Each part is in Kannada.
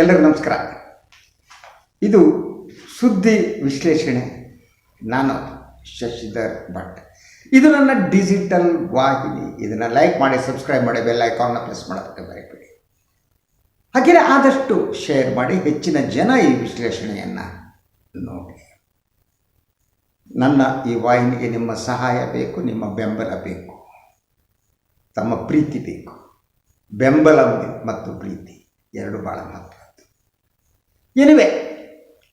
ಎಲ್ಲರಿಗೂ ನಮಸ್ಕಾರ. ಇದು ಸುದ್ದಿ ವಿಶ್ಲೇಷಣೆ. ನಾನು ಶಶಿಧರ್ ಭಟ್. ಇದು ನನ್ನ ಡಿಜಿಟಲ್ ವಾಹಿನಿ. ಇದನ್ನು ಲೈಕ್ ಮಾಡಿ, ಸಬ್ಸ್ಕ್ರೈಬ್ ಮಾಡಿ, ಬೆಲ್ ಐಕಾನ್ನ ಪ್ರೆಸ್ ಮಾಡೋದಕ್ಕೆ ಬರೀಬೇಡಿ ಹಾಗೆಯೇ ಆದಷ್ಟು ಶೇರ್ ಮಾಡಿ, ಹೆಚ್ಚಿನ ಜನ ಈ ವಿಶ್ಲೇಷಣೆಯನ್ನು ನೋಡಿ. ನನ್ನ ಈ ವಾಹಿನಿಗೆ ನಿಮ್ಮ ಸಹಾಯ ಬೇಕು, ನಿಮ್ಮ ಬೆಂಬಲ ಬೇಕು. ತಮ್ಮ ಪ್ರೀತಿ ಬೇಕು. ಬೆಂಬಲ ಮತ್ತು ಪ್ರೀತಿ. ಎರಡು ಭಾಳ ಮಹತ್ವದ್ದು ಎನಿವೆ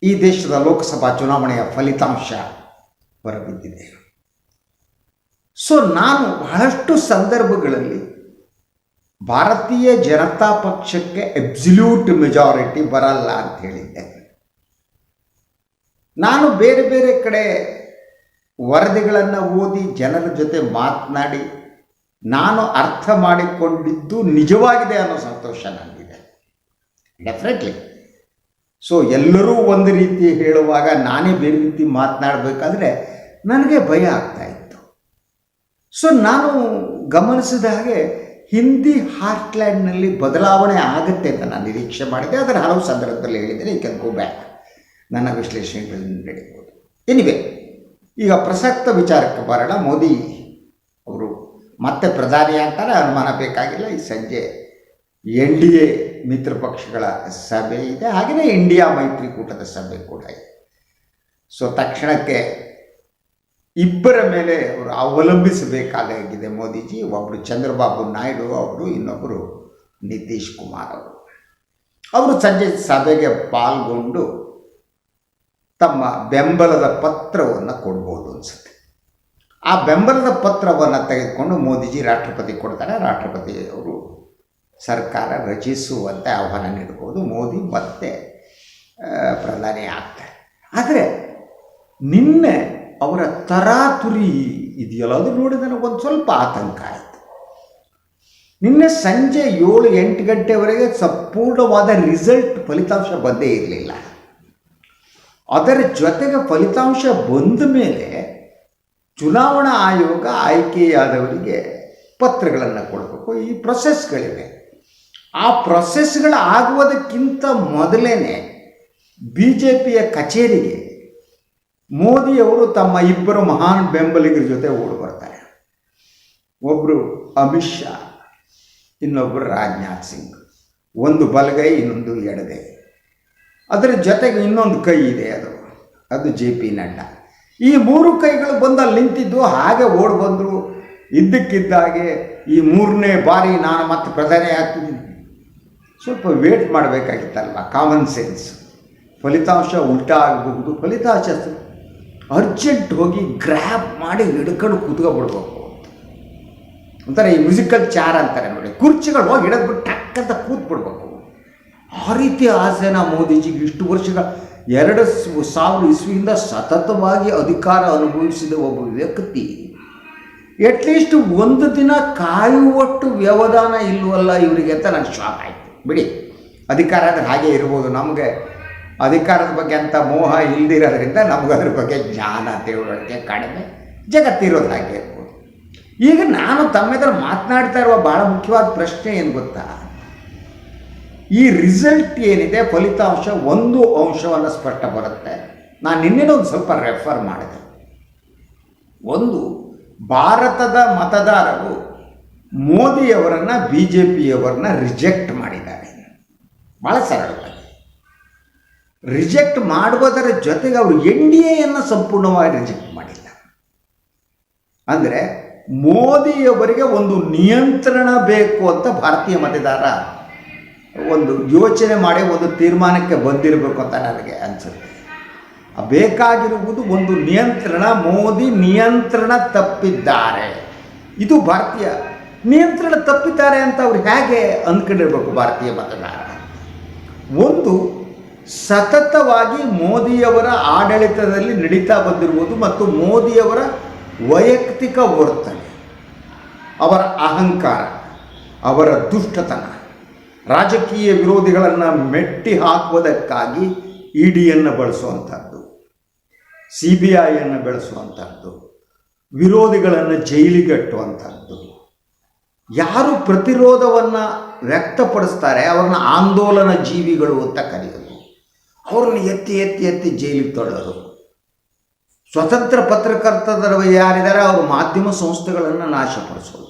ಈ ದೇಶದ ಲೋಕಸಭಾ ಚುನಾವಣೆಯ ಫಲಿತಾಂಶ ಹೊರಬಿದ್ದಿದೆ. ಸೊ ನಾನು ಬಹಳಷ್ಟು ಸಂದರ್ಭಗಳಲ್ಲಿ ಭಾರತೀಯ ಜನತಾ ಪಕ್ಷಕ್ಕೆ ಎಬ್ಸಲ್ಯೂಟ್ ಮೆಜಾರಿಟಿ ಬರಲ್ಲ ಅಂತ ಹೇಳಿದ್ದೆ. ನಾನು ಬೇರೆ ಬೇರೆ ಕಡೆ ವರದಿಗಳನ್ನು ಓದಿ ಜನರ ಜೊತೆ ಮಾತನಾಡಿ ನಾನು ಅರ್ಥ ಮಾಡಿಕೊಂಡಿದ್ದು ನಿಜವಾಗಿದೆ ಅನ್ನೋ ಸಂತೋಷ ನನಗಿದೆ. ಡೆಫಿನೆಟ್ಲಿ ಸೊ ಎಲ್ಲರೂ ಒಂದು ರೀತಿ ಹೇಳುವಾಗ ನಾನೇ ಬೇರೆ ರೀತಿ ಮಾತನಾಡಬೇಕಾದ್ರೆ ನನಗೆ ಭಯ ಆಗ್ತಾ ಇತ್ತು. ಸೊ ನಾನು ಗಮನಿಸಿದ ಹಾಗೆ ಹಿಂದಿ ಹಾರ್ಟ್ಲ್ಯಾಂಡ್ನಲ್ಲಿ ಬದಲಾವಣೆ ಆಗುತ್ತೆ ಅಂತ ನಾನು ನಿರೀಕ್ಷೆ ಮಾಡಿದೆ. ಅದರ ಹಲವು ಸಂದರ್ಭದಲ್ಲಿ ಹೇಳಿದ್ದೇನೆ. ಈ ಗೋ ಬ್ಯಾಕ್ ನನ್ನ ವಿಶ್ಲೇಷಣೆಗಳನ್ನು ನಡೀಬೋದು ಎನಿವೆ ಈಗ ಪ್ರಸಕ್ತ ವಿಚಾರಕ್ಕೆ ಬರೋಣ. ಮೋದಿ ಅವರು ಮತ್ತೆ ಪ್ರಧಾನಿ ಅಂತಾರೆ ಅನುಮಾನ ಬೇಕಾಗಿಲ್ಲ. ಈ ಸಂಜೆ ಎನ್ ಡಿ ಎ ಮಿತ್ರ ಪಕ್ಷಗಳ ಸಭೆ ಇದೆ ಹಾಗೆಯೇ ಇಂಡಿಯಾ ಮೈತ್ರಿಕೂಟದ ಸಭೆ ಕೂಡ ಇದೆ. ಸೊ ತಕ್ಷಣಕ್ಕೆ ಇಬ್ಬರ ಮೇಲೆ ಅವರು ಅವಲಂಬಿಸಬೇಕಾಗಿದೆ ಮೋದಿಜಿ ಒಬ್ಬರು ಚಂದ್ರಬಾಬು ನಾಯ್ಡು ಅವರು ಇನ್ನೊಬ್ಬರು ನಿತೀಶ್ ಕುಮಾರ್ ಅವರು. ಅವರು ಸಂಜೆ ಸಭೆಗೆ ಪಾಲ್ಗೊಂಡು ತಮ್ಮ ಬೆಂಬಲದ ಪತ್ರವನ್ನು ಕೊಡ್ಬೋದು ಅನಿಸುತ್ತೆ. ಆ ಬೆಂಬಲದ ಪತ್ರವನ್ನು ತೆಗೆದುಕೊಂಡು ಮೋದಿಜಿ ರಾಷ್ಟ್ರಪತಿ ಕೊಡ್ತಾರೆ. ರಾಷ್ಟ್ರಪತಿ ಅವರು ಸರ್ಕಾರ ರಚಿಸುವಂತೆ ಆಹ್ವಾನ ನೀಡ್ಬೋದು. ಮೋದಿ ಮತ್ತೆ ಪ್ರಧಾನಿ ಆಗ್ತಾರೆ. ಆದರೆ ನಿನ್ನೆ ಅವರ ತರಾತುರಿ ಇದೆಯಲ್ಲ, ಅದು ನೋಡಿ ನನಗೊಂದು ಸ್ವಲ್ಪ ಆತಂಕ ಆಯಿತು. ನಿನ್ನೆ ಸಂಜೆ ಏಳು ಎಂಟು ಗಂಟೆವರೆಗೆ ಸಂಪೂರ್ಣವಾದ ರಿಸಲ್ಟ್ ಫಲಿತಾಂಶ ಬಂದೇ ಇರಲಿಲ್ಲ. ಅದರ ಜೊತೆಗೆ ಫಲಿತಾಂಶ ಬಂದ ಮೇಲೆ ಚುನಾವಣಾ ಆಯೋಗ ಆಯ್ಕೆಯಾದವರಿಗೆ ಪತ್ರಗಳನ್ನು ಕೊಡಬೇಕು. ಈ ಪ್ರೊಸೆಸ್ಗಳಿವೆ ಆ ಪ್ರೊಸೆಸ್ಗಳು ಆಗುವುದಕ್ಕಿಂತ ಮೊದಲೇ ಬಿ ಜೆ ಪಿಯ ಕಚೇರಿಗೆ ಮೋದಿಯವರು ತಮ್ಮ ಇಬ್ಬರು ಮಹಾನ್ ಬೆಂಬಲಿಗರ ಜೊತೆ ಓಡಿ ಬರ್ತಾರೆ. ಒಬ್ಬರು ಅಮಿತ್ ಶಾ ಇನ್ನೊಬ್ಬರು ರಾಜನಾಥ್ ಸಿಂಗ್. ಒಂದು ಬಲಗೈ, ಇನ್ನೊಂದು ಎಡಗೈ. ಅದರ ಜೊತೆಗೆ ಇನ್ನೊಂದು ಕೈ ಇದೆ ಅದು. ಅದು ಜೆ ಪಿ ನಡ್ಡಾ. ಈ ಮೂರು ಕೈಗಳು ಬಂದು ಅಲ್ಲಿ ನಿಂತಿದ್ದು ಹಾಗೆ ಓಡಿ ಬಂದರು. ಇದ್ದಕ್ಕಿದ್ದಾಗೆ ಈ ಮೂರನೇ ಬಾರಿ ನಾನು ಮತ್ತೆ ಪ್ರಧಾನಿ ಆಗ್ತಿದ್ದೀನಿ ಸ್ವಲ್ಪ ವೇಟ್ ಮಾಡಬೇಕಾಗಿತ್ತಲ್ವ? ಕಾಮನ್ ಸೆನ್ಸ್ ಫಲಿತಾಂಶ ಉಲ್ಟಾ ಆಗಬಹುದು. ಫಲಿತಾಂಶ ಅರ್ಜೆಂಟ್ ಹೋಗಿ ಗ್ರ್ಯಾಪ್ ಮಾಡಿ ಹಿಡ್ಕೊಂಡು ಕೂತ್ಕೊಬಿಡ್ಬೇಕು. ಒಂಥರ ಈ ಮ್ಯೂಸಿಕಲ್ ಚಾರ್ ಅಂತಾರೆ ನೋಡಿ. ಕುರ್ಚಿಗಳು ಹೋಗಿ ಹಿಡಿದ್ಬಿಟ್ಟು ಟಕ್ ಅಂತ ಕೂತ್ಬಿಡ್ಬೇಕು. ಆ ರೀತಿ ಆಸೆನ ಮೋದಿಜಿಗೆ ಇಷ್ಟು ವರ್ಷಗಳ ಎರಡು ಸಾವಿರ ಇಸ್ವಿಯಿಂದ ಸತತವಾಗಿ ಅಧಿಕಾರ ಅನುಭವಿಸಿದ ಒಬ್ಬ ವ್ಯಕ್ತಿ. ಅಟ್ಲೀಸ್ಟ್ ಒಂದು ದಿನ ಕಾಯುವಟ್ಟು ವ್ಯವಧಾನ ಇಲ್ಲವಲ್ಲ ಇವರಿಗೆ ಅಂತ ನನಗೆ ಶಾಕ್ ಆಯಿತು. ಬಿಡಿ. ಅಧಿಕಾರ ಅಂದರೆ ಹಾಗೆ ಇರ್ಬೋದು ನಮಗೆ. ಅಧಿಕಾರದ ಬಗ್ಗೆ ಅಂತ ಮೋಹ ಇಲ್ದಿರೋದ್ರಿಂದ ನಮ್ಗೆ ಅದ್ರ ಬಗ್ಗೆ ಜ್ಞಾನ ತಿಳುವಳಿಕೆ ಕಡಿಮೆ. ಜಗತ್ತಿರೋದು ಹಾಗೆ ಇರ್ಬೋದು. ಈಗ ನಾನು ತಮ್ಮೆದುರು ಮಾತನಾಡ್ತಾ ಇರುವ ಭಾಳ ಮುಖ್ಯವಾದ ಪ್ರಶ್ನೆ ಏನು ಗೊತ್ತಾ? ಈ ರಿಸಲ್ಟ್ ಏನಿದೆ ಫಲಿತಾಂಶ ಒಂದು ಅಂಶವನ್ನು ಸ್ಪಷ್ಟ ಬರುತ್ತೆ. ನಾನು ನಿನ್ನೆನೂ ಒಂದು ಸ್ವಲ್ಪ ರೆಫರ್ ಮಾಡಿದೆ. ಒಂದು, ಭಾರತದ ಮತದಾರರು ಮೋದಿಯವರನ್ನು ಬಿ ಜೆ ಪಿಯವರನ್ನ ರಿಜೆಕ್ಟ್ ಮಾಡಿದ್ದಾರೆ ಭಾಳ ಸರಳವಾಗಿ ರಿಜೆಕ್ಟ್ ಮಾಡುವುದರ ಜೊತೆಗೆ ಅವರು ಎನ್ ಡಿ ಎಯನ್ನು ಸಂಪೂರ್ಣವಾಗಿ ರಿಜೆಕ್ಟ್ ಮಾಡಿಲ್ಲ. ಅಂದರೆ ಮೋದಿಯವರಿಗೆ ಒಂದು ನಿಯಂತ್ರಣ ಬೇಕು ಅಂತ ಭಾರತೀಯ ಮತದಾರ ಒಂದು ಯೋಚನೆ ಮಾಡಿ ಒಂದು ತೀರ್ಮಾನಕ್ಕೆ ಬಂದಿರಬೇಕು ಅಂತ ನನಗೆ ಅನಿಸುತ್ತೆ. ಬೇಕಾಗಿರುವುದು ಒಂದು ನಿಯಂತ್ರಣ, ಮೋದಿ ನಿಯಂತ್ರಣ ತಪ್ಪಿದ್ದಾರೆ. ಇದು ಭಾರತೀಯ ನಿಯಂತ್ರಣ ತಪ್ಪಿದ್ದಾರೆ ಅಂತ ಅವ್ರು ಹೇಗೆ ಅಂದ್ಕೊಂಡಿರ್ಬೇಕು ಭಾರತೀಯ ಮತದಾರ? ಒಂದು, ಸತತವಾಗಿ ಮೋದಿಯವರ ಆಡಳಿತದಲ್ಲಿ ನಡೀತಾ ಬಂದಿರುವುದು ಮತ್ತು ಮೋದಿಯವರ ವೈಯಕ್ತಿಕ ವರ್ತನೆ, ಅವರ ಅಹಂಕಾರ, ಅವರ ದುಷ್ಟತನ, ರಾಜಕೀಯ ವಿರೋಧಿಗಳನ್ನು ಮೆಟ್ಟಿ ಹಾಕುವುದಕ್ಕಾಗಿ ಇ ಡಿಯನ್ನು ಬಳಸುವಂಥದ್ದು ಸಿ ಬಿ ಐಯನ್ನು ಬೆಳೆಸುವಂಥದ್ದು ವಿರೋಧಿಗಳನ್ನು ಜೈಲಿಗಟ್ಟುವಂಥದ್ದು ಯಾರು ಪ್ರತಿರೋಧವನ್ನು ವ್ಯಕ್ತಪಡಿಸ್ತಾರೆ, ಅವ್ರನ್ನ ಆಂದೋಲನ ಜೀವಿಗಳು ಅಂತ ಕರೆಯೋದು ಅವ್ರನ್ನ ಎತ್ತಿ ಎತ್ತಿ ಎತ್ತಿ ಜೈಲಿಗೆ ತೊಡೋದು ಸ್ವತಂತ್ರ ಪತ್ರಕರ್ತರು ಯಾರಿದ್ದಾರೆ, ಅವರು ಮಾಧ್ಯಮ ಸಂಸ್ಥೆಗಳನ್ನು ನಾಶಪಡಿಸೋದು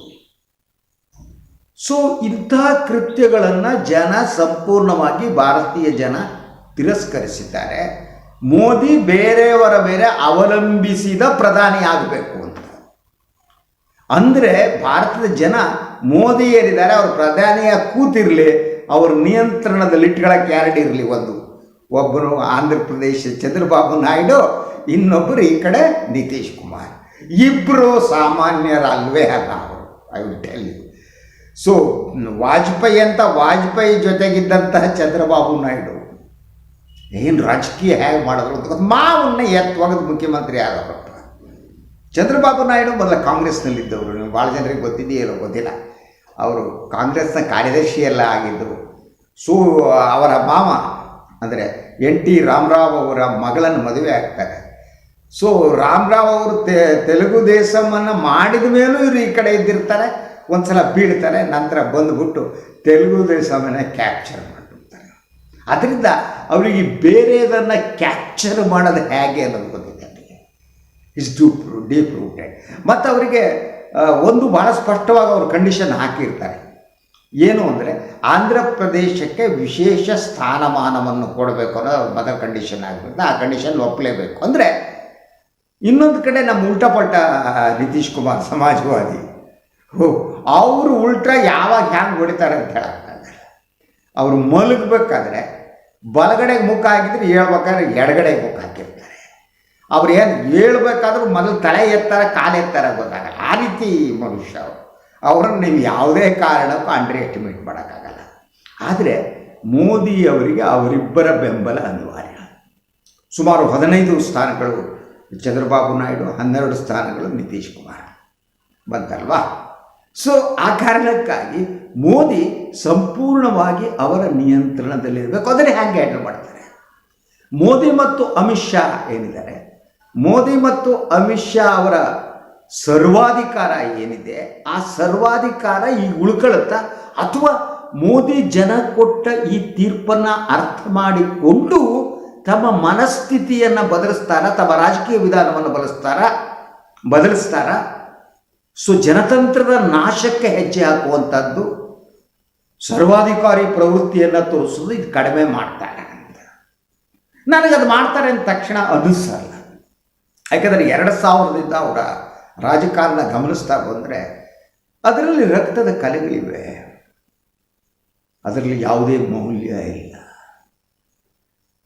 ಸೊ ಇಂತಹ ಕೃತ್ಯಗಳನ್ನು ಜನ ಸಂಪೂರ್ಣವಾಗಿ ಭಾರತೀಯ ಜನ ತಿರಸ್ಕರಿಸಿದ್ದಾರೆ. ಮೋದಿ ಬೇರೆಯವರ ಮೇಲೆ ಅವಲಂಬಿಸಿದ ಪ್ರಧಾನಿ ಆಗಬೇಕು ಅಂತ. ಅಂದರೆ ಭಾರತದ ಜನ ಮೋದಿ ಏನಿದ್ದಾರೆ, ಅವರು ಪ್ರಧಾನಿಯ ಕೂತಿರಲಿ, ಅವ್ರ ನಿಯಂತ್ರಣದಲ್ಲಿ ಇಟ್ಕೊಳ್ಳೋಕೆ ಎರಡು ಇರಲಿ ಒಂದು. ಒಬ್ಬರು ಆಂಧ್ರ ಪ್ರದೇಶ ಚಂದ್ರಬಾಬು ನಾಯ್ಡು, ಇನ್ನೊಬ್ಬರು ಈ ಕಡೆ ನಿತೀಶ್ ಕುಮಾರ್. ಇಬ್ಬರು ಸಾಮಾನ್ಯರಲ್ವೇ ಅಲ್ಲ ಅವರು I will tell you so Vajpayee ಅಂತ ವಾಜಪೇಯಿ ಜೊತೆಗಿದ್ದಂತಹ ಚಂದ್ರಬಾಬು ನಾಯ್ಡು, ಏನು ರಾಜಕೀಯ ಹೇಗೆ ಮಾಡಿದ್ರು ಅಂತ ಮಾವನ್ನ ಎತ್ತವಾಗದ ಮುಖ್ಯಮಂತ್ರಿ ಆದವರಪ್ಪ ಚಂದ್ರಬಾಬು ನಾಯ್ಡು ಮೊದಲ ಕಾಂಗ್ರೆಸ್ನಲ್ಲಿದ್ದವರು, ನೀವು ಭಾಳ ಜನರಿಗೆ ಗೊತ್ತಿದೆಯೋ ಗೊತ್ತಿಲ್ಲ. ಅವರು ಕಾಂಗ್ರೆಸ್ನ ಕಾರ್ಯದರ್ಶಿಯೆಲ್ಲ ಆಗಿದ್ದರು. ಸೊ, ಅವರ ಮಾಮ, ಅಂದರೆ ಎನ್ ಟಿ ರಾಮರಾವ್ ಅವರ ಮಗಳನ್ನು ಮದುವೆ ಆಗ್ತಾರೆ. ಸೊ, ರಾಮರಾವ್ ಅವರು ತೆ, ತೆಲುಗು ದೇಶವನ್ನು ಮಾಡಿದ ಮೇಲೂ ಇವರು ಈ ಕಡೆ ಇದ್ದಿರ್ತಾರೆ ಒಂದು ಸಲ ಬೀಳ್ತಾರೆ, ನಂತರ ಬಂದುಬಿಟ್ಟು ತೆಲುಗು ದೇಶವನ್ನು ಕ್ಯಾಪ್ಚರ್ ಮಾಡಿಬಿಡ್ತಾರೆ. ಅದರಿಂದ ಅವರಿಗೆ ಬೇರೆದನ್ನು ಕ್ಯಾಪ್ಚರ್ ಮಾಡೋದು ಹೇಗೆ ಅನ್ನೋದು ಗೊತ್ತಿದೆ ಇಸ್ ಡೂ ಡೀಪ್ ರೂಟೆಡ್ ಮತ್ತು ಅವರಿಗೆ ಒಂದು ಭಾಳ ಸ್ಪಷ್ಟವಾಗಿ ಅವರು ಕಂಡೀಷನ್ ಹಾಕಿರ್ತಾರೆ. ಏನು ಅಂದರೆ ಆಂಧ್ರ ಪ್ರದೇಶಕ್ಕೆ ವಿಶೇಷ ಸ್ಥಾನಮಾನವನ್ನು ಕೊಡಬೇಕು ಅನ್ನೋ ಮದರ್ ಕಂಡೀಷನ್ ಆಗಿರುತ್ತೆ. ಆ ಕಂಡೀಷನ್ ಒಪ್ಪಲೇಬೇಕು. ಅಂದರೆ ಇನ್ನೊಂದು ಕಡೆ ನಮ್ಮ ಉಲ್ಟಾಪಲ್ಟ ನಿತೀಶ್ ಕುಮಾರ್ ಸಮಾಜವಾದಿ. ಹೋ ಅವರು ಉಲ್ಟ್ರಾ ಯಾವಾಗ ಹ್ಯಾಂಗೆ ಹೊಡಿತಾರೆ ಅಂತ ಹೇಳಕ್ಕಾಗಲ್ಲ ಅವರು ಮಲಗಬೇಕಾದ್ರೆ ಬಲಗಡೆಗೆ ಮುಖ ಹಾಕಿದ್ರೆ ಹೇಳ್ಬೇಕಾದ್ರೆ ಎಡಗಡೆಗೆ ಮುಖ ಹಾಕಿರ್ತಾರೆ. ಅವ್ರು ಏನು ಹೇಳ್ಬೇಕಾದ್ರೂ ಮೊದಲು ತಲೆ ಎತ್ತಾರೆ, ಕಾಲು ಎತ್ತಾರೆ ಗೊತ್ತಾಗಲ್ಲ. ಆ ರೀತಿ ಮನುಷ್ಯ ಅವರು. ಅವರನ್ನು ನೀವು ಯಾವುದೇ ಕಾರಣಕ್ಕೂ ಅಂಡರ್ ಎಸ್ಟಿಮೇಟ್ ಮಾಡೋಕ್ಕಾಗಲ್ಲ. ಆದರೆ ಮೋದಿ ಅವರಿಗೆ ಅವರಿಬ್ಬರ ಬೆಂಬಲ ಅನಿವಾರ್ಯ. ಸುಮಾರು ಹದಿನೈದು ಸ್ಥಾನಗಳು ಚಂದ್ರಬಾಬು ನಾಯ್ಡು, ಹನ್ನೆರಡು ಸ್ಥಾನಗಳು ನಿತೀಶ್ ಕುಮಾರ್. ಬಂತಲ್ವಾ? ಸೊ ಆ ಕಾರಣಕ್ಕಾಗಿ ಮೋದಿ ಸಂಪೂರ್ಣವಾಗಿ ಅವರ ನಿಯಂತ್ರಣದಲ್ಲಿರಬೇಕು. ಅದನ್ನೇ ಹ್ಯಾಂಗೆ ಹ್ಯಾಂಡಲ್ ಮಾಡ್ತಾರೆ? ಮೋದಿ ಮತ್ತು ಅಮಿತ್ ಶಾ ಏನಿದ್ದಾರೆ? ಮೋದಿ ಮತ್ತು ಅಮಿತ್ ಶಾ ಅವರ ಸರ್ವಾಧಿಕಾರ ಏನಿದೆ, ಆ ಸರ್ವಾಧಿಕಾರ ಈಗ ಉಳ್ಕೊಳ್ಳುತ್ತಾ? ಅಥವಾ ಮೋದಿ ಜನ ಕೊಟ್ಟ ಈ ತೀರ್ಪನ್ನು ಅರ್ಥ ಮಾಡಿಕೊಂಡು ತಮ್ಮ ಮನಸ್ಥಿತಿಯನ್ನು ಬದಲಿಸ್ತಾರ, ತಮ್ಮ ರಾಜಕೀಯ ವಿಧಾನವನ್ನು ಬಳಸ್ತಾರ ಬದಲಿಸ್ತಾರ? ಸೊ, ಜನತಂತ್ರದ ನಾಶಕ್ಕೆ ಹೆಜ್ಜೆ ಹಾಕುವಂಥದ್ದು ಸರ್ವಾಧಿಕಾರಿ ಪ್ರವೃತ್ತಿಯನ್ನು ತೋರಿಸೋದು ಇದು ಕಡಿಮೆ ಮಾಡ್ತಾರೆ ಅಂತ. ನನಗದು ಮಾಡ್ತಾರೆ ಅಂದ ತಕ್ಷಣ ಅನಿಸಲ್ಲ ಯಾಕಂದರೆ ಎರಡು ಸಾವಿರದಿಂದ ಅವರ ರಾಜಕಾರಣ ಗಮನಿಸ್ತಾ ಬಂದರೆ ಅದರಲ್ಲಿ ರಕ್ತದ ಕಲೆಗಳಿವೆ. ಅದರಲ್ಲಿ ಯಾವುದೇ ಮೌಲ್ಯ ಇಲ್ಲ.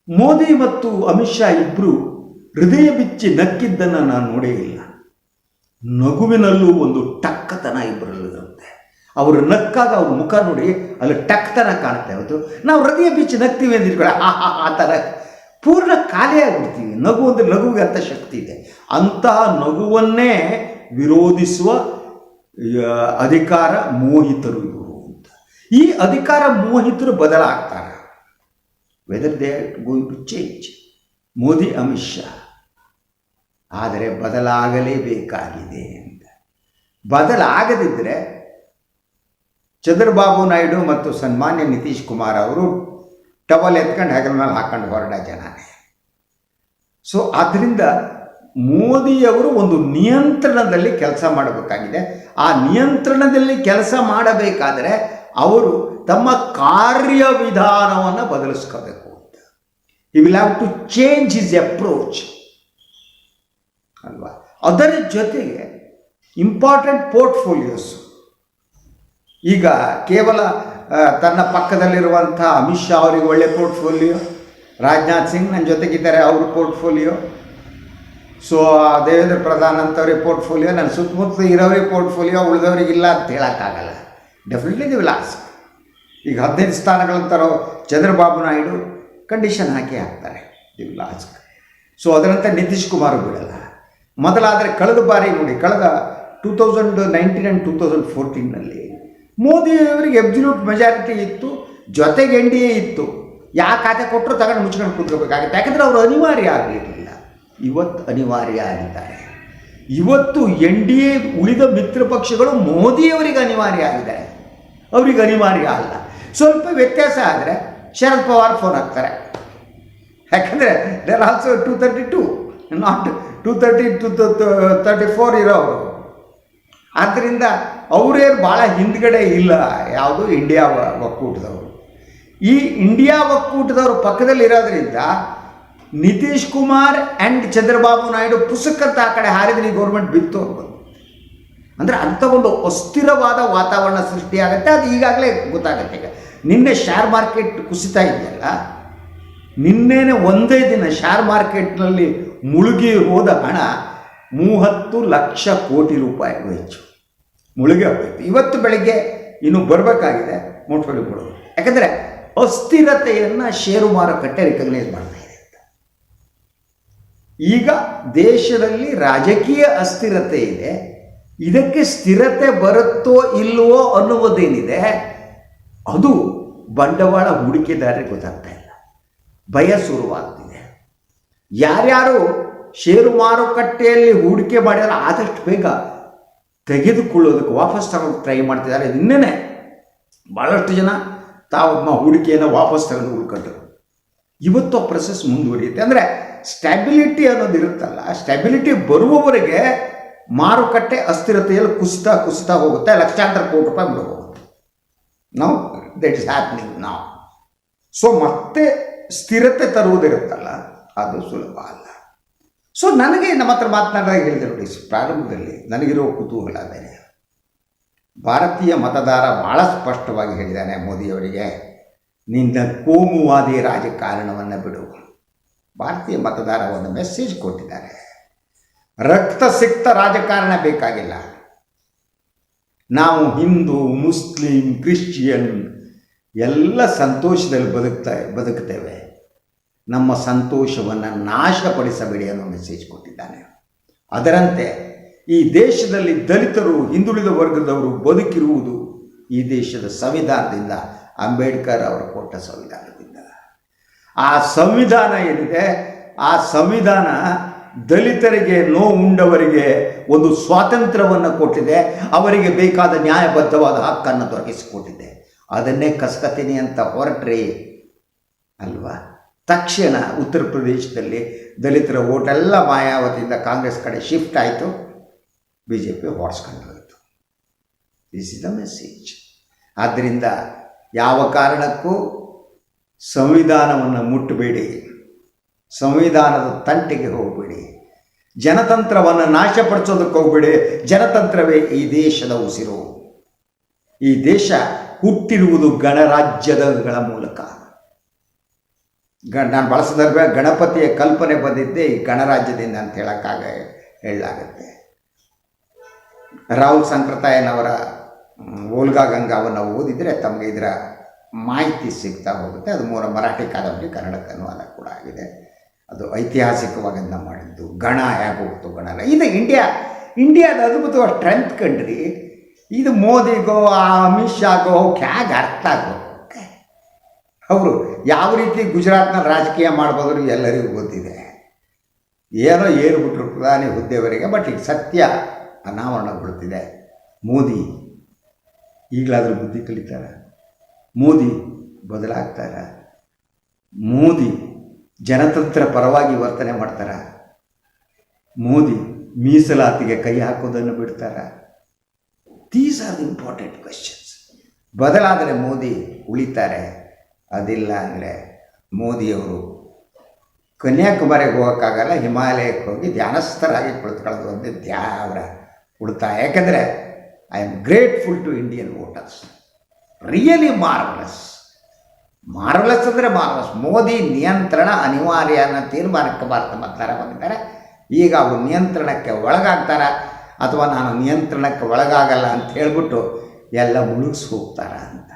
ಮೋದಿ ಮತ್ತು ಅಮಿತ್ ಶಾ ಇಬ್ಬರು ಹೃದಯ ಬಿಚ್ಚಿ ನಕ್ಕಿದ್ದನ್ನು ನಾನು ನೋಡೇ ಇಲ್ಲ. ನಗುವಿನಲ್ಲೂ ಒಂದು ಟಕ್ಕತನ ಇಬ್ಬರಲ್ಲಿರುತ್ತೆ ಅವರು ನಕ್ಕಾಗ ಅವ್ರ ಮುಖ ನೋಡಿ ಅಲ್ಲಿ ಟಕ್ತನ ಕಾಣುತ್ತೆ ಅವತ್ತು ನಾವು ಹೃದಯ ಬಿಚ್ಚಿ ನಕ್ತೀವಿ ಅಂತ ಆ ಆ ಆ ಥರ ಪೂರ್ಣ ಖಾಲಿ ಆಗ್ಬಿಡ್ತೀವಿ. ನಗು ಅಂದರೆ ನಗುವಿಗೆ ಅಂಥ ಶಕ್ತಿ ಇದೆ. ಅಂತಹ ನಗುವನ್ನೇ ವಿರೋಧಿಸುವ ಅಧಿಕಾರ ಮೋಹಿತರು ಇವರು ಅಂತ. ಈ ಅಧಿಕಾರ ಮೋಹಿತರು ಬದಲಾಗ್ತಾರೆ. Whether they going to change Modi, Amit Shah. ಆದರೆ ಬದಲಾಗಲೇಬೇಕಾಗಿದೆ ಅಂತ. ಬದಲಾಗದಿದ್ದರೆ ಚಂದ್ರಬಾಬು ನಾಯ್ಡು ಮತ್ತು ಸನ್ಮಾನ್ಯ ನಿತೀಶ್ ಕುಮಾರ್ ಅವರು ಟವಲ್ ಎತ್ಕೊಂಡು ಹೆಗಲ ಮೇಲೆ ಹಾಕೊಂಡು ಹೊರಡ ಜನನೇ ಸೊ ಆದ್ದರಿಂದ ಮೋದಿಯವರು ಒಂದು ನಿಯಂತ್ರಣದಲ್ಲಿ ಕೆಲಸ ಮಾಡಬೇಕಾಗಿದೆ. ಆ ನಿಯಂತ್ರಣದಲ್ಲಿ ಕೆಲಸ ಮಾಡಬೇಕಾದರೆ ಅವರು ತಮ್ಮ ಕಾರ್ಯವಿಧಾನವನ್ನು ಬದಲಿಸ್ಕೋಬೇಕು ಅಂತ. He will have to change his approach ಅಲ್ವಾ? ಅದರ ಜೊತೆಗೆ ಇಂಪಾರ್ಟೆಂಟ್ ಪೋರ್ಟ್ಫೋಲಿಯೋಸ್ ಈಗ ಕೇವಲ ತನ್ನ ಪಕ್ಕದಲ್ಲಿರುವಂಥ ಅಮಿತ್ ಶಾ ಅವರಿಗೆ ಒಳ್ಳೆ ಪೋರ್ಟ್ಫೋಲಿಯೋ ರಾಜನಾಥ್ ಸಿಂಗ್ ನನ್ನ ಜೊತೆಗಿದ್ದಾರೆ, ಅವ್ರ ಪೋರ್ಟ್ಫೋಲಿಯೋ ಸೊ ದೇವೇಂದ್ರ ಪ್ರಧಾನ್ ಅಂತವ್ರಿಗೆ ಪೋರ್ಟ್ಫೋಲಿಯೋ ನನ್ನ ಸುತ್ತಮುತ್ತ ಇರೋರಿಗೆ ಪೋರ್ಟ್ಫೋಲಿಯೋ ಉಳಿದವ್ರಿಗೆ ಇಲ್ಲ ಅಂತ ಹೇಳೋಕ್ಕಾಗಲ್ಲ. ಡೆಫಿನೆಟ್ಲಿ ದಿ ಲಾಸ್ ಈಗ ಹದಿನೈದು ಸ್ಥಾನಗಳಂತಾರೋ ಚಂದ್ರಬಾಬು ನಾಯ್ಡು ಕಂಡೀಷನ್ ಹಾಕಿ ಹಾಕ್ತಾರೆ. ದಿ ಲಾಸ್ ಸೊ ಅದರಂತೆ ನಿತೀಶ್ ಕುಮಾರ್ ಬಿಡಲ್ಲ. ಮೊದಲಾದರೆ ಕಳೆದ ಬಾರಿ ನೋಡಿ, ಕಳೆದ two thousand nineteen and two thousand ಫೋರ್ಟೀನಲ್ಲಿ ಮೋದಿಯವರಿಗೆ ಎಬ್ಸಲ್ಯೂಟ್ ಮೆಜಾರಿಟಿ ಇತ್ತು, ಜೊತೆಗೆ ಎನ್ ಡಿ ಎ ಇತ್ತು. ಯಾವ ಖಾತೆ ಕೊಟ್ಟರು ತಗೊಂಡು ಮುಚ್ಕೊಂಡು ಕೂತ್ಕೋಬೇಕಾಗಿತ್ತು. ಯಾಕಂದರೆ ಅವರು ಅನಿವಾರ್ಯ ಆಗಿರಲಿಲ್ಲ. ಇವತ್ತು ಅನಿವಾರ್ಯ ಆಗಿದ್ದಾರೆ. ಇವತ್ತು ಎನ್ ಡಿ ಎ ಉಳಿದ ಮಿತ್ರ ಪಕ್ಷಗಳು ಮೋದಿಯವರಿಗೆ ಅನಿವಾರ್ಯ ಆಗಿದ್ದಾರೆ. ಅವರಿಗೆ ಅನಿವಾರ್ಯ ಅಲ್ಲ. ಸ್ವಲ್ಪ ವ್ಯತ್ಯಾಸ ಆದರೆ ಶರದ್ ಪವಾರ್ ಫೋನ್ ಹಾಕ್ತಾರೆ. ಯಾಕಂದರೆ there also two thirty two not two thirty to thirty four ಇರೋರು. ಆದ್ದರಿಂದ ಅವರೇನು ಭಾಳ ಹಿಂದ್ಗಡೆ ಇಲ್ಲ, ಯಾವುದು ಇಂಡಿಯಾ ಒಕ್ಕೂಟದವರು. ಈ ಇಂಡಿಯಾ ಒಕ್ಕೂಟದವರು ಪಕ್ಕದಲ್ಲಿರೋದ್ರಿಂದ ನಿತೀಶ್ ಕುಮಾರ್ ಆ್ಯಂಡ್ ಚಂದ್ರಬಾಬು ನಾಯ್ಡು ಪುಸ್ತಕಂತ ಆ ಕಡೆ ಹಾರಿದ್ರೆ ಗೌರ್ಮೆಂಟ್ ಬಿತ್ತು ಅನ್ಬೋದು ಅಂದರೆ ಅಂಥ ಒಂದು ಅಸ್ಥಿರವಾದ ವಾತಾವರಣ ಸೃಷ್ಟಿಯಾಗುತ್ತೆ, ಅದು ಈಗಾಗಲೇ ಗೊತ್ತಾಗುತ್ತೆ ಈಗ. ನಿನ್ನೆ ಶೇರ್ ಮಾರ್ಕೆಟ್ ಕುಸಿತಾ ಇದೆಯಲ್ಲ, ನಿನ್ನೆನೆ ಒಂದೇ ದಿನ ಶೇರ್ ಮಾರ್ಕೆಟ್ನಲ್ಲಿ ಮುಳುಗಿ ಹೋದ ಹಣ ಮೂವತ್ತು ಲಕ್ಷ ಕೋಟಿ ರೂಪಾಯಿಗೂ ಹೆಚ್ಚು. ಮುಳುಗಿ ಹೋಗ್ತಿತ್ತು ಇವತ್ತು ಬೆಳಗ್ಗೆ ಇನ್ನು ಬರಬೇಕಾಗಿದೆ ಮೋಟ್ರೋಲಿ ಕೊಡೋದು ಯಾಕಂದರೆ ಅಸ್ಥಿರತೆಯನ್ನು ಷೇರು ಮಾರುಕಟ್ಟೆ ರಿಕಗ್ನೈಸ್ ಮಾಡ್ತಾ ಇದೆ ಅಂತ. ಈಗ ದೇಶದಲ್ಲಿ ರಾಜಕೀಯ ಅಸ್ಥಿರತೆ ಇದೆ, ಇದಕ್ಕೆ ಸ್ಥಿರತೆ ಬರುತ್ತೋ ಇಲ್ಲವೋ ಅನ್ನುವುದೇನಿದೆ, ಅದು ಬಂಡವಾಳ ಹೂಡಿಕೆದಾರರಿಗೆ ಗೊತ್ತಾಗ್ತಾ ಇಲ್ಲ. ಭಯ ಶುರುವಾಗ್ತಿದೆ. ಯಾರ್ಯಾರು ಷೇರು ಮಾರುಕಟ್ಟೆಯಲ್ಲಿ ಹೂಡಿಕೆ ಮಾಡಿದ್ರೆ ಆದಷ್ಟು ಬೇಗ ತೆಗೆದುಕೊಳ್ಳೋದಕ್ಕೆ ವಾಪಸ್ ತಗೊಂಡು ಟ್ರೈ ಮಾಡ್ತಿದ್ದಾರೆ. ನಿನ್ನೆನೆ ಭಾಳಷ್ಟು ಜನ ತಾವು ಮ- ಹೂಡಿಕೆಯನ್ನು ವಾಪಸ್ ತಗೊಂಡು ಉಳ್ಕೊಂಡ್ರು ಇವತ್ತು ಆ ಪ್ರೊಸೆಸ್ ಮುಂದುವರಿಯುತ್ತೆ. ಅಂದರೆ ಸ್ಟ್ಯಾಬಿಲಿಟಿ ಅನ್ನೋದು ಇರುತ್ತಲ್ಲ ಸ್ಟ್ಯಾಬಿಲಿಟಿ ಬರುವವರೆಗೆ ಮಾರುಕಟ್ಟೆ ಅಸ್ಥಿರತೆಯಲ್ಲಿ ಕುಸಿತಾ ಕುಸಿತಾ ಹೋಗುತ್ತೆ, ಲಕ್ಷಾಂತರ ಕೋಟಿ ರೂಪಾಯಿ ಹೋಗುತ್ತೆ. ನಾವು ದಟ್ ಇಸ್ ಹ್ಯಾಪ್ನಿಂಗ್ ನಾವು ಸೊ ಮತ್ತೆ ಸ್ಥಿರತೆ ತರುವುದಿರುತ್ತಲ್ಲ ಅದು ಸುಲಭ ಅಲ್ಲ. ಸೊ ನನಗೆ ನಮ್ಮ ಹತ್ರ ಮಾತನಾಡಿದಾಗ ಹೇಳಿದೆ ನೋಡಿ ಪ್ರಾರಂಭದಲ್ಲಿ ನನಗಿರೋ ಕುತೂಹಲ ಬೇರೆ ಭಾರತೀಯ ಮತದಾರ ಭಾಳ ಸ್ಪಷ್ಟವಾಗಿ ಹೇಳಿದ್ದಾನೆ ಮೋದಿಯವರಿಗೆ, ನಿನ್ನ ಕೋಮುವಾದಿ ರಾಜಕಾರಣವನ್ನು ಬಿಡು. ಭಾರತೀಯ ಮತದಾರ ಒಂದು ಮೆಸೇಜ್ ಕೊಟ್ಟಿದ್ದಾರೆ. ರಕ್ತ ಸಿಕ್ತ ರಾಜಕಾರಣ ಬೇಕಾಗಿಲ್ಲ. ನಾವು ಹಿಂದೂ, ಮುಸ್ಲಿಂ, ಕ್ರಿಶ್ಚಿಯನ್ ಎಲ್ಲ ಸಂತೋಷದಲ್ಲಿ ಬದುಕ್ತಾ, ಬದುಕ್ತೇವೆ. ನಮ್ಮ ಸಂತೋಷವನ್ನು ನಾಶಪಡಿಸಬೇಡಿ ಅನ್ನೋ ಮೆಸೇಜ್ ಕೊಟ್ಟಿದ್ದಾನೆ. ಅದರಂತೆ ಈ ದೇಶದಲ್ಲಿ ದಲಿತರು, ಹಿಂದುಳಿದ ವರ್ಗದವರು ಬದುಕಿರುವುದು ಈ ದೇಶದ ಸಂವಿಧಾನದಿಂದ ಅಂಬೇಡ್ಕರ್ ಅವರು ಕೊಟ್ಟ ಸಂವಿಧಾನದಿಂದ. ಆ ಸಂವಿಧಾನ ಏನಿದೆ? ಆ ಸಂವಿಧಾನ ದಲಿತರಿಗೆ, ನೋವುಂಡವರಿಗೆ ಒಂದು ಸ್ವಾತಂತ್ರ್ಯವನ್ನು ಕೊಟ್ಟಿದೆ. ಅವರಿಗೆ ಬೇಕಾದ ನ್ಯಾಯಬದ್ಧವಾದ ಹಕ್ಕನ್ನು ದೊರಕಿಸಿಕೊಟ್ಟಿದೆ. ಅದನ್ನೇ ಕಸ್ಕತೀನಿ ಅಂತ ಹೊರಟ್ರಿ. ಅಲ್ವಾ? ತಕ್ಷಣ ಉತ್ತರ ಪ್ರದೇಶದಲ್ಲಿ ದಲಿತರ ಓಟೆಲ್ಲ ಮಾಯಾವತಿಯಿಂದ ಕಾಂಗ್ರೆಸ್ ಕಡೆ ಶಿಫ್ಟ್ ಆಯಿತು. ಬಿ ಜೆ ಪಿ ಹೊಡ್ಸ್ಕೊಂಡು ಹೋಯಿತು ದಿಸ್ ಇಸ್ ದ ಮೆಸೇಜ್ ಆದ್ದರಿಂದ ಯಾವ ಕಾರಣಕ್ಕೂ ಸಂವಿಧಾನವನ್ನು ಮುಟ್ಟಬೇಡಿ. ಸಂವಿಧಾನದ ತಂಟೆಗೆ ಹೋಗಬೇಡಿ. ಜನತಂತ್ರವನ್ನು ನಾಶಪಡಿಸೋದಕ್ಕೆ ಹೋಗಬೇಡಿ. ಜನತಂತ್ರವೇ ಈ ದೇಶದ ಉಸಿರು. ಈ ದೇಶ ಹುಟ್ಟಿರುವುದು ಗಣರಾಜ್ಯದಗಳ ಮೂಲಕ. ಗ, ನಾನು ಬಳಸಿದ್ರೆ ಗಣಪತಿಯ ಕಲ್ಪನೆ ಬಂದಿದ್ದೆ ಈ ಗಣರಾಜ್ಯದಿಂದ ಅಂತ ಹೇಳೋಕ್ಕಾಗ, ಹೇಳಲಾಗುತ್ತೆ. ರಾಹುಲ್ ಸಂಪ್ರದಾಯನವರ ಓಲ್ಗಾ ಗಂಗಾವನ್ನು ಓದಿದರೆ ತಮಗೆ ಇದರ ಮಾಹಿತಿ ಸಿಗ್ತಾ ಹೋಗುತ್ತೆ. ಅದು ಮೂಲ ಮರಾಠಿ ಕಾದಂಬರಿ ಕನ್ನಡಕ್ಕೆ ಅನುವಾದ ಕೂಡ ಆಗಿದೆ. ಅದು ಐತಿಹಾಸಿಕವಾಗಿ ಅದನ್ನ ಮಾಡಿದ್ದು. ಗಣ ಹೇಗೆ ಹೋಗ್ತು ಗಣ. ಇದು ಇಂಡಿಯಾ, ಇಂಡಿಯಾದ ಅದ್ಭುತವಾದ ಸ್ಟ್ರೆಂತ್ ಕಂಡ್ರಿ. ಇದು ಮೋದಿಗೋ, ಆ ಅಮಿತ್ ಶಾಗೋ ಹ್ಯಾಗ ಅರ್ಥ ಆಗೋ ಅವರು ಯಾವ ರೀತಿ ಗುಜರಾತ್ನ ರಾಜಕೀಯ ಮಾಡ್ಬೋದ್ರು ಎಲ್ಲರಿಗೂ ಗೊತ್ತಿದೆ. ಏನೋ ಏರ್ಬಿಟ್ರು ಪ್ರಧಾನಿ ಹುದ್ದೆವರೆಗೆ, ಬಟ್ ಈಗ ಸತ್ಯ ಅನಾವರಣಗೊಳ್ತಿದೆ ಮೋದಿ ಈಗಲಾದರೂ ಬುದ್ಧಿ ಕಲಿತಾರ? ಮೋದಿ ಬದಲಾಗ್ತಾರ? ಮೋದಿ ಜನತಂತ್ರ ಪರವಾಗಿ ವರ್ತನೆ ಮಾಡ್ತಾರ? ಮೋದಿ ಮೀಸಲಾತಿಗೆ ಕೈ ಹಾಕೋದನ್ನು ಬಿಡ್ತಾರ? These are the important questions ಬದಲಾದರೆ ಮೋದಿ ಉಳಿತಾರೆ. ಅದಿಲ್ಲ ಅಂದರೆ ಮೋದಿಯವರು ಕನ್ಯಾಕುಮಾರಿಗೆ ಹೋಗೋಕ್ಕಾಗಲ್ಲ ಹಿಮಾಲಯಕ್ಕೆ ಹೋಗಿ ಧ್ಯಾನಸ್ಥರಾಗಿ ಕುಳಿತುಕೊಳ್ಳೋದು ಒಂದು ಅವರ ಉಳಿತಾಯ ಯಾಕೆಂದರೆ I am grateful to Indian voters really marvellous marvellous ಅಂದರೆ ಮಾರ್ವಲಸ್ ಮೋದಿ ನಿಯಂತ್ರಣ ಅನಿವಾರ್ಯ ಅನ್ನೋ ತೀರ್ಮಾನಕ್ಕೆ ಭಾರತ ಮತದಾರ ಬಂದಿದ್ದಾರೆ. ಈಗ ಅವರು ನಿಯಂತ್ರಣಕ್ಕೆ ಒಳಗಾಗ್ತಾರ? ಅಥವಾ ನಾನು ನಿಯಂತ್ರಣಕ್ಕೆ ಒಳಗಾಗಲ್ಲ ಅಂತ ಹೇಳ್ಬಿಟ್ಟು ಎಲ್ಲ ಮುಳುಗಿಸಿ ಹೋಗ್ತಾರ ಅಂತ.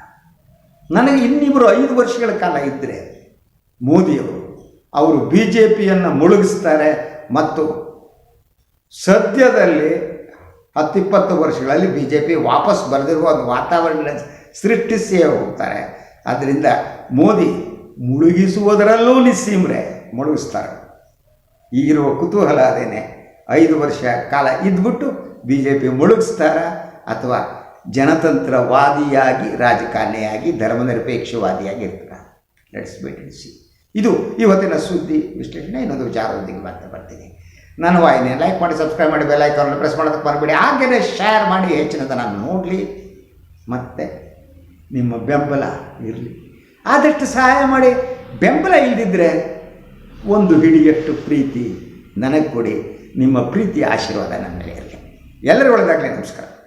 ನನಗೆ ಇನ್ನಿಬ್ಬರು ಐದು ವರ್ಷಗಳ ಕಾಲ ಇದ್ದರೆ ಮೋದಿಯವರು, ಅವರು ಬಿ ಜೆ ಪಿಯನ್ನು ಮುಳುಗಿಸ್ತಾರೆ ಮತ್ತು ಸದ್ಯದಲ್ಲಿ ಹತ್ತಿಪ್ಪತ್ತು ವರ್ಷಗಳಲ್ಲಿ ಬಿ ಜೆ ಪಿ ವಾಪಸ್ ಬರೆದಿರುವ ಒಂದು ವಾತಾವರಣ ಸೃಷ್ಟಿಸಿಯೇ ಹೋಗ್ತಾರೆ. ಆದ್ದರಿಂದ ಮೋದಿ ಮುಳುಗಿಸುವುದರಲ್ಲೂ ನಿಸ್ಸೀಮ್ರೆ ಮುಳುಗಿಸ್ತಾರೆ. ಈಗಿರುವ ಕುತೂಹಲ ಅದೇನೆ, ಐದು ವರ್ಷ ಕಾಲ ಇದ್ಬಿಟ್ಟು ಬಿ ಜೆ ಪಿ ಮುಳುಗಿಸ್ತಾರ ಅಥವಾ ಜನತಂತ್ರವಾದಿಯಾಗಿ, ರಾಜಕಾರಣಿಯಾಗಿ ಧರ್ಮನಿರಪೇಕ್ಷವಾದಿಯಾಗಿ ಇರ್ತಾರೆ ಲೆಟ್ಸ್ ಸಿ ಇದು ಇವತ್ತಿನ ಸುದ್ದಿ ವಿಶ್ಲೇಷಣೆ. ಇನ್ನೊಂದು ವಿಚಾರದೊಂದಿಗೆ ಮತ್ತೆ ಬರ್ತೀನಿ. ನಾನು ವಾಹಿನಿ ಲೈಕ್ ಮಾಡಿ ಸಬ್ಸ್ಕ್ರೈಬ್ ಮಾಡಿ ಬೆಲ್ ಐಕಾನ್ ಪ್ರೆಸ್ ಮಾಡೋದಕ್ಕೆ ಬರಬೇಡಿ ಹಾಗೆಯೇ ಶೇರ್ ಮಾಡಿ ಹೆಚ್ಚಿನದ ನಾನು ನೋಡಲಿ. ಮತ್ತು ನಿಮ್ಮ ಬೆಂಬಲ ಇರಲಿ. ಆದಷ್ಟು ಸಹಾಯ ಮಾಡಿ. ಬೆಂಬಲ ಇಲ್ಲದಿದ್ದರೆ ಒಂದು ಹಿಡಿಯಷ್ಟು ಪ್ರೀತಿ ನನಗೆ ಕೊಡಿ. ನಿಮ್ಮ ಪ್ರೀತಿ ಆಶೀರ್ವಾದ ನನ್ನ ಮೇಲೆ ಇರಲಿ ಎಲ್ಲರೂ ನಮಸ್ಕಾರ.